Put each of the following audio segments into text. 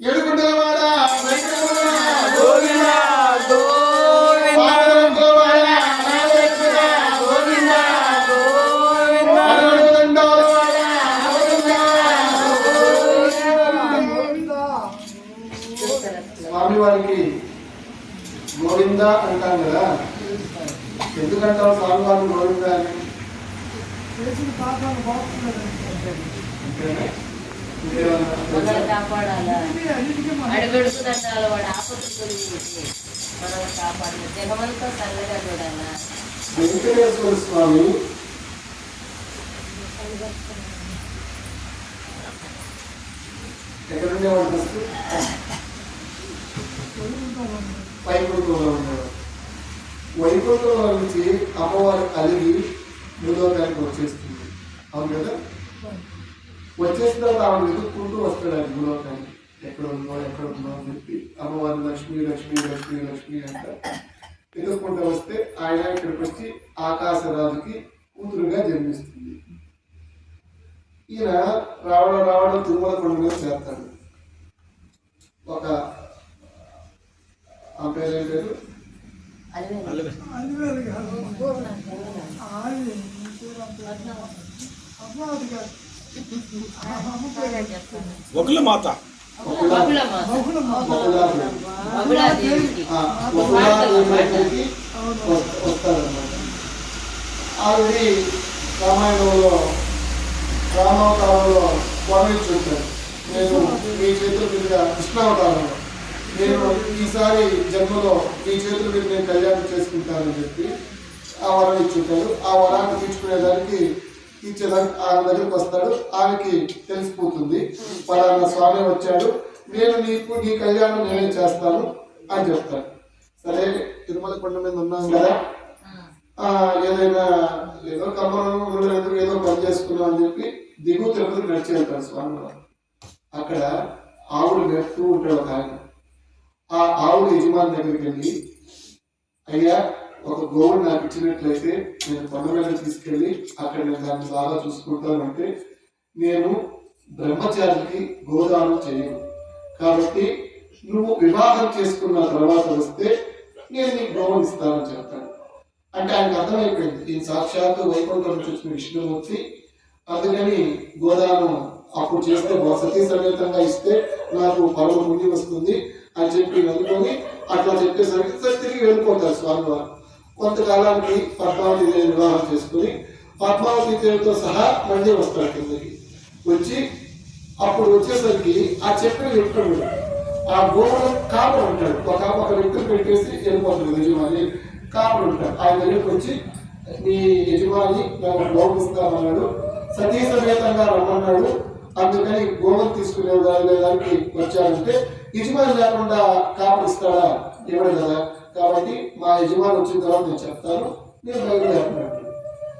ఏడుకుంటలవాడ వెంకటరమణ గోవింద స్వామి వారికి గోవింద అంటాం కదా. ఎందుకంటాం స్వామి వారిని గోవింద అని? కాపాడాలా? అడుగడుగు దండాల వాడు ఆపత్తు తొలగించి కాపాడాలి? జగమంతా చల్లగా చూడాలా? వెంకటేశ్వర స్వామి ఎక్కడ ఉండేవాడు ఫస్ట్? వైకుంఠంలో ఉండేవాడు. వైకుంఠంలో నుంచి అమ్మవారి అలిగి భూలోకానికి వచ్చేస్తుంది. అవును కదా? వచ్చేసిన తర్వాత ఆవిడ వెతుక్కుంటూ వస్తాడు ఆయన భూలోకానికి. ఎక్కడ ఉందో ఎక్కడ ఉందో అని చెప్పి అమ్మవారి లక్ష్మి లక్ష్మి లక్ష్మి లక్ష్మి అంట. ఎదుర్కొంటూ వస్తే ఆయన ఇక్కడికి వచ్చి ఆకాశరాజుకి కూతురుగా జన్మిస్తుంది. ఈయన రావడం రావడం తిరుమల కొండ మీద చేస్తాడు. ఒక ఆ పేరు ఏం పేరు అలివేలు. ఒకళ్ళ మాత. బహుళమ్మ ఆవిడ రామాయణంలో రామావతారంలో వర్ణించుంటారు నేను మీ చేతుల మీదుగా కృష్ణావతారంలో నేను ఈసారి జన్మలో మీ చేతుల మీద నేను కళ్యాణం చేసుకుంటానని చెప్పి ఆ వరం ఇచ్చుంటారు ఆ వరాన్ని తీర్చుకునేదానికి ఇచ్చేదానికి ఆమె దగ్గరికి వస్తాడు. ఆమెకి తెలిసిపోతుంది. పలానా స్వామి వచ్చాడు. నేను నీకు నీ కళ్యాణం నేనే చేస్తాను అని చెప్తాడు. సరే తిరుమల కొండ మీద ఉన్నాం కదా. ఏదైనా ఏదో కమ్మరం ఏదో పని చేసుకున్నాం అని చెప్పి దిగు తిరుపతికి నడిచి వెళ్తాడు స్వామి అక్కడ ఆవులు మెడుతూ ఉంటాడు ఒక ఆయన. ఆ ఆవుడు యజమాని దగ్గరికి వెళ్ళి అయ్యా ఒక గోవుని నాకు ఇచ్చినట్లయితే నేను కొండ తీసుకెళ్ళి అక్కడ నేను దాన్ని బాగా చూసుకుంటానంటే నేను బ్రహ్మచారికి గోదానం చేయను. కాబట్టి నువ్వు వివాహం చేసుకున్న తర్వాత వస్తే నేను నీకు గోవుని ఇస్తానని చెప్తాను. అంటే ఆయనకు అర్థమైపోయింది. ఈ సాక్షాత్తు వైకుంఠం నుంచి వచ్చిన విష్ణుమూర్తి అందుకని గోదానం అప్పుడు చేస్తే సతీ సమేతంగా ఇస్తే నాకు పరమ ముందు వస్తుంది అని చెప్పి నమ్ముకొని అట్లా చెప్పేసరికి తిరిగి వెళ్ళిపోతారు స్వామివారు. కొంతకాలానికి పద్మావతి దేవిని వివాహం చేసుకుని పద్మావతి దేవితో సహా మళ్ళీ వస్తాడు కిందకి. వచ్చి అప్పుడు వచ్చేసరికి ఆ చెప్పిన వ్యక్తుడు ఆ గోవులు కాపుడు ఉంటాడు. ఒక ఒక వ్యక్తులు పెట్టేసి వెళ్ళిపోతుంది యజమాని కాపుడు ఉంటాడు. ఆయన దగ్గరికి వచ్చి మీ యజమాని లోపిస్తామన్నాడు సతీ సమేతంగా రమ్మన్నాడు. అందుకని గోవులు తీసుకునే దానికి వచ్చాడంటే యజమాని లేకుండా కాపుడు ఇస్తాడా? ఇవ్వడు కదా. కాబట్టి మా యజమాని వచ్చిన తర్వాత నేను చెప్తాను. నేను బయలుదేరుతున్నాను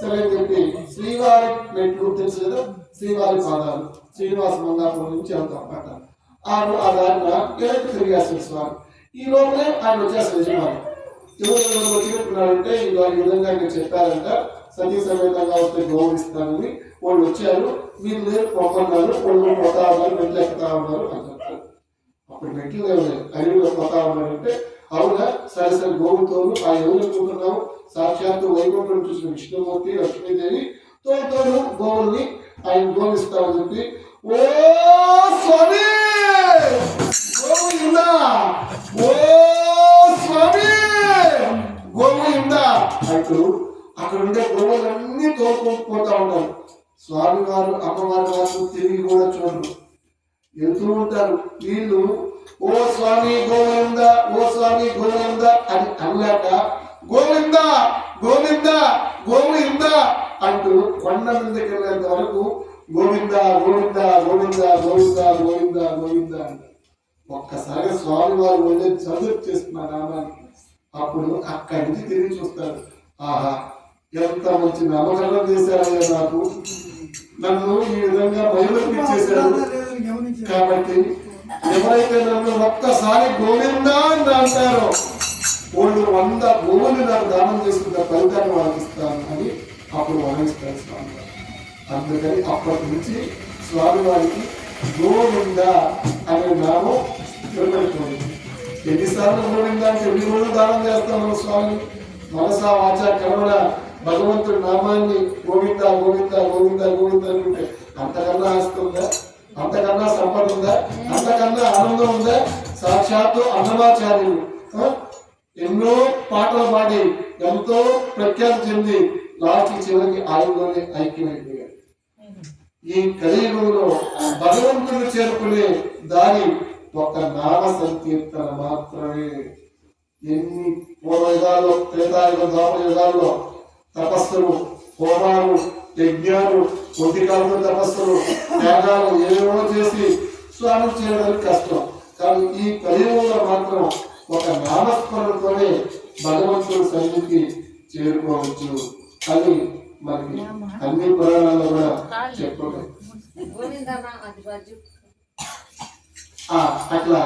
సరే అని చెప్పి శ్రీవారి మెట్లు తెలుసు కదా? శ్రీవారి పాదాలు. శ్రీనివాస మంగాపురం నుంచి వెళ్తాం అన్నమాట ఆ రో- ఆ దారిన వెనక్కి తిరిగేస్తారు స్వామి. ఈ లోపలే ఆయన వచ్చేస్తారు యజమాని. ఎవరు ఎవరు ఇలా ఈ విధంగా నేను చెప్పారంట సతీ సమేతంగా వస్తే గౌరవిస్తానని వాళ్ళు వచ్చారు. మీరు లేరు పొమ్మన్నారు. వాళ్ళు పోతా ఉన్నారు మెట్లు ఎక్కుతా ఉన్నారు అని చెప్తారు అప్పుడు మెట్లు లేవు. అడవిలో పోతా ఉన్నారంటే అవునా సరే సరే గోవుతోను ఆ ఎవరు అనుకుంటున్నాము సాక్షాత్తు వైకుంఠం చూసిన విష్ణుమూర్తి లక్ష్మీదేవి తోడు గోవుల్ని ఆయన గోవిస్తామని చెప్పి. ఓ స్వామి! గోవు ఇందా ఓ స్వామి! గోవు ఇందా అంటూ అక్కడ ఉండే గోవులన్నీ తోడుకుంటూ పోతా ఉంటారు స్వామి వారు అమ్మవారి వారు తిరిగి కూడా చూడరు. వెళ్తూ ఉంటారు వీళ్ళు ఓ స్వామి గోవింద ఓ స్వామి గోవింద అని అన్నాక గోవింద గోవింద గోవింద అంటూ కొండ మీదకి వెళ్ళేంత వరకు గోవింద గోవింద గోవింద గోవింద గోవింద గోవింద ఒక్కసారి స్వామి వారు వెళ్ళి చదువు చేస్తున్న అప్పుడు అక్కడి నుంచి తిరిగి చూస్తారు. ఆహా ఎంత మంచి నామకరణం చేశారయ్యా నాకు. నన్ను ఈ విధంగా బయలుదేరి కాబట్టి ఎవరైతే నన్ను ఒక్కసారి గోవిందా అని అంటారో వాళ్ళు వంద భూములు నాకు దానం చేసుకున్న ఫలితాన్ని వాళ్ళకి ఇస్తాను అని అప్పుడు వహిస్తారు స్వామి అందుకని అప్పటి నుంచి స్వామి వారికి గోవింద అనే నామం నిలబెట్టుకోండి ఎన్నిసార్లు గోవింద అంటే ఎన్ని రోజులు దానం చేస్తాం మన స్వామి? మనసా వాచ కరుణ భగవంతుడి నామాన్ని గోవింద గోవింద గోవింద గోవింద అనుకుంటే అంతకన్నా ఆస్తి అంతకన్నా సంపద ఉందా? అంతకన్నా ఆనందం ఉందా? సాక్షాత్తు అన్నమాచార్యులు. ఎన్నో పాటలు పాడి ఎంతో ప్రఖ్యాతి చెంది లాస్ట్ చివరికి ఆయనలోనే ఐక్యమైపోయాడు ఈ కలియుగంలో భగవంతుడు చేరుకునే దారి ఒక నామ సంకీర్తన మాత్రమే. ఎన్ని పూర్వయుగాల్లో త్రేతాయుగ ద్వాపర యుగాల్లో తపస్సులు హోమాలు యజ్ఞాలు కొద్దికాలంలో తపస్సులు త్యాగాలు ఏవో చేసి స్వామి చేయడానికి కష్టం. కానీ ఈ కలియుగంలో మాత్రం ఒక నామస్మరణతోనే భగవంతుడి సన్నిధికి చేరుకోవచ్చు అని మనకి అన్ని పురాణాల్లో కూడా చెప్పలేదు ఆ, అట్లా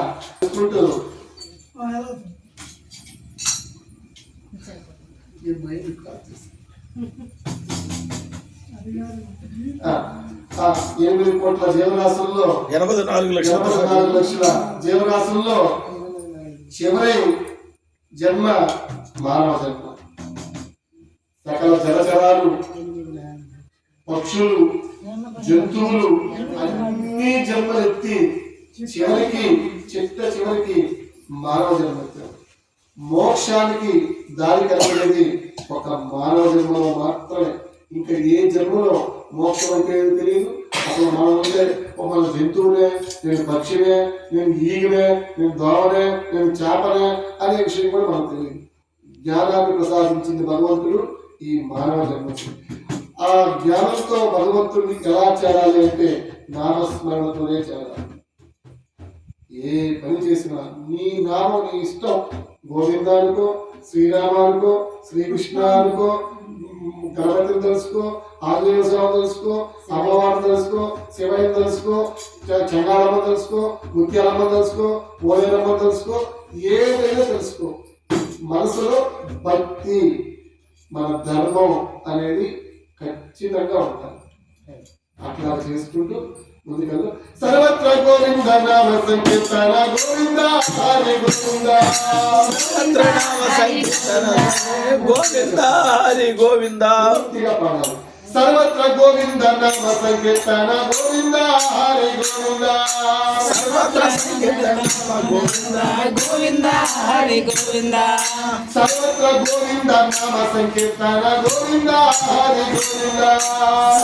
ఈ మైండ్ ఆ, ఎనిమిది కోట్ల జీవరాశుల్లో ఎనభై నాలుగు లక్షల నాలుగు లక్షల జీవరాశుల్లో చివరి జన్మ మానవ జన్మ. సకల జలచరాలు పక్షులు జంతువులు అన్ని జన్మలెత్తి చివరికి చిట్ట చివరికి మానవ జన్మ మోక్షానికి దారి కలిగేది ఒక మానవ జన్మలో మాత్రమే. ఇంకా ఏ జన్మలో మోక్షం అంటే తెలియదు. అసలు మనం అంటే ఒక మన జంతువునే నేను పక్షినే నేను ఈగనే నేను దోమనే నేను చేపనే అనే విషయం కూడా మనకు తెలియదు. జ్ఞానాన్ని ప్రసాదించింది భగవంతుడు ఈ మానవ జన్మకి. ఆ జ్ఞానంతో భగవంతుడిని ఎలా చేరాలి అంటే నామస్మరణతోనే చేరాలి. ఏ పని చేసినా నీ నామం నీ ఇష్టం. గోవిందానికో శ్రీరామానికో శ్రీకృష్ణ అనుకో గణపతిని తెలుసుకో ఆంజనేయ స్వామి తెలుసుకో అమ్మవారిని తెలుసుకో శివయ్య తెలుసుకో చెంగాలమ్మ తెలుసుకో ముత్యాలమ్మ తెలుసుకో ఓయలమ్మ తెలుసుకో ఏదైనా తెలుసుకో. మనసులో భక్తి మన ధర్మం అనేది ఖచ్చితంగా ఉండాలి. అట్లా చేసుకుంటూ ముందుకెళ్ళు సర్వత్ర గోవింద నామ సంకీర్తన గోవింద హరి గోవింద. నామ సంకీర్తన గోవింద హరి గోవింద. సర్వత్ర గోవింద నామ సంకీర్తన గోవింద హరి గోవింద. సర్వత్ర సంకీర్తన గోవింద గోవింద హరి గోవింద. సర్వత్ర గోవింద నామ సంకీర్తన గోవింద హరి గోవింద.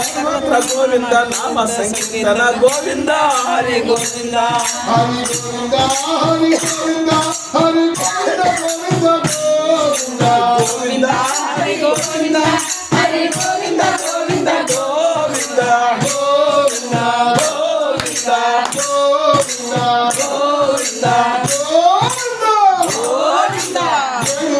సర్వత్ర గోవింద నామ సంకీర్తన గోవింద హరి గోవింద. హరి గోవింద హరి గోవింద హరి గోవింద గోవింద గోవింద. గోవింద హరి గోవింద హరి గోవింద గోవింద గోవింద. గోవింద గోవింద గోవింద. గోవింద. గోవింద. గోవింద. ఏడు కొండలవాడ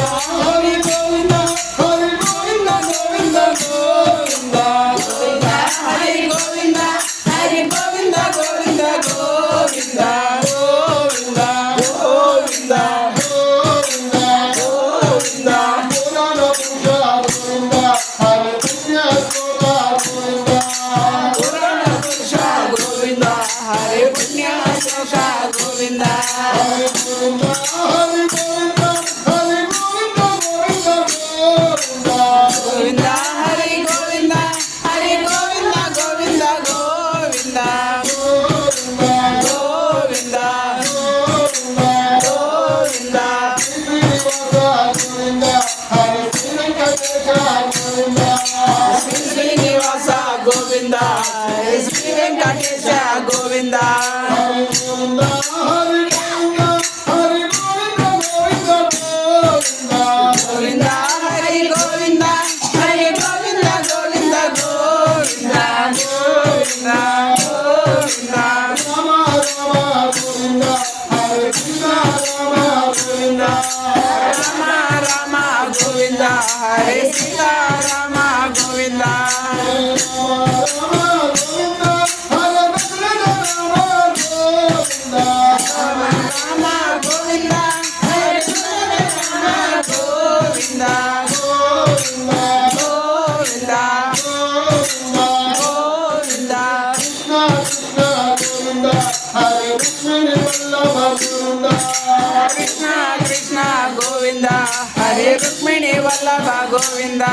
드린다. Hare Rukmini Vallabha Govinda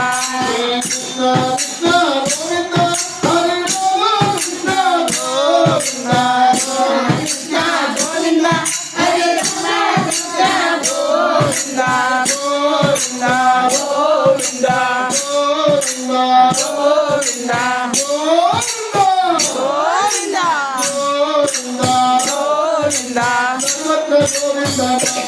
Govinda, Govinda, Govinda,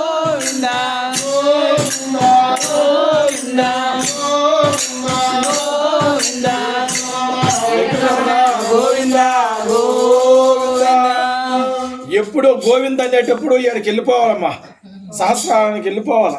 ఎప్పుడు గోవింద్ అనేటప్పుడు ఇక్కడికి వెళ్ళిపోవాలమ్మా. సహస్రానికి వెళ్ళిపోవాలి?